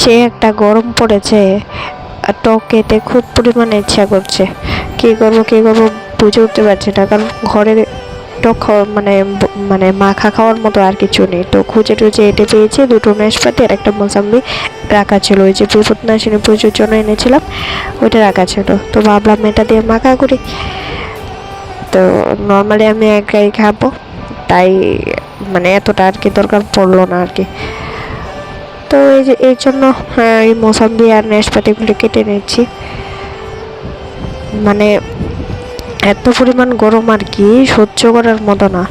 যে একটা গরম পড়েছে, আর টক খেতে খুব পরিমাণে ইচ্ছা করছে। কী করব কী করব বুঝে উঠতে পারছি না, কারণ ঘরে টক খাওয়া মানে মানে মাখা খাওয়ার মতো আর কিছু নেই। তো খুঁজে টুজে এটে পেয়েছি, দুটো নাশপাতি আর একটা মোসাম্বি রাখা ছিল। ওই যে বিপদনাশিনী পুজোর জন্য এনেছিলাম, ওইটা রাখা ছিল। তো ভাবলাম এটা দিয়ে মাখা করি। তো নর্মালি আমি একাই খাব, তাই মানে এতটা আর কি দরকার পড়ল না আর কি। তো এই যে এই জন্য এই মোসাম্বি আর নাশপাতিগুলি কেটে নিচ্ছি মানে এত পরিমাণ গরম আর কি, সহ্য করার মতো না।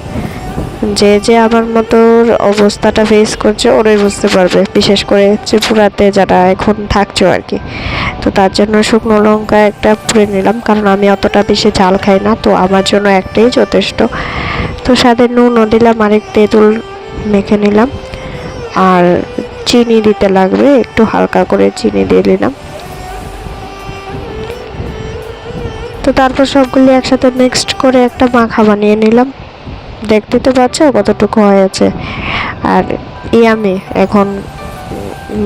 যে যে আমার মতো অবস্থাটা ফেস করছে, ওরাই বুঝতে পারবে। বিশেষ করে ত্রিপুরাতে যারা এখন থাকছো আর কি। তো তার জন্য শুকনো লঙ্কা একটা পুড়ে নিলাম, কারণ আমি অতটা বেশি ঝাল খাই না। তো আমার জন্য একটাই যথেষ্ট। তো সাথে নুনও দিলাম, আরেক তেঁতুল মেখে নিলাম। আর চিনি দিতে লাগবে, একটু হালকা করে চিনি দিয়ে দিলাম। তো তারপর সবগুলি একসাথে মিক্সড করে একটা মাখা বানিয়ে নিলাম। দেখতে তো পাচ্ছ কতটুকু হয়েছে। আর ইয়ামি এখন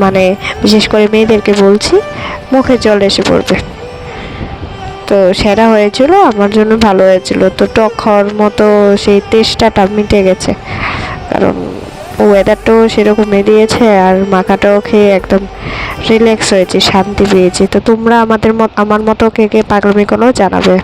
মানে বিশেষ করে মেয়েদেরকে বলছি, মুখে জল এসে পড়বে। তো সেরা হয়েছিল, আমার জন্য ভালো হয়েছিল। তো টক খাওয়ার মতো সেই তেষ্টাটা মিটে গেছে। কারণ ওয়েদারটাও সেরকমই দিয়েছে আর মাখাটাও খেয়ে একদম রিল্যাক্স হয়েছি, শান্তি পেয়েছি। তো তোমরা আমাদের মত, আমার মতো কে কে পাগলামি করো জানাবে।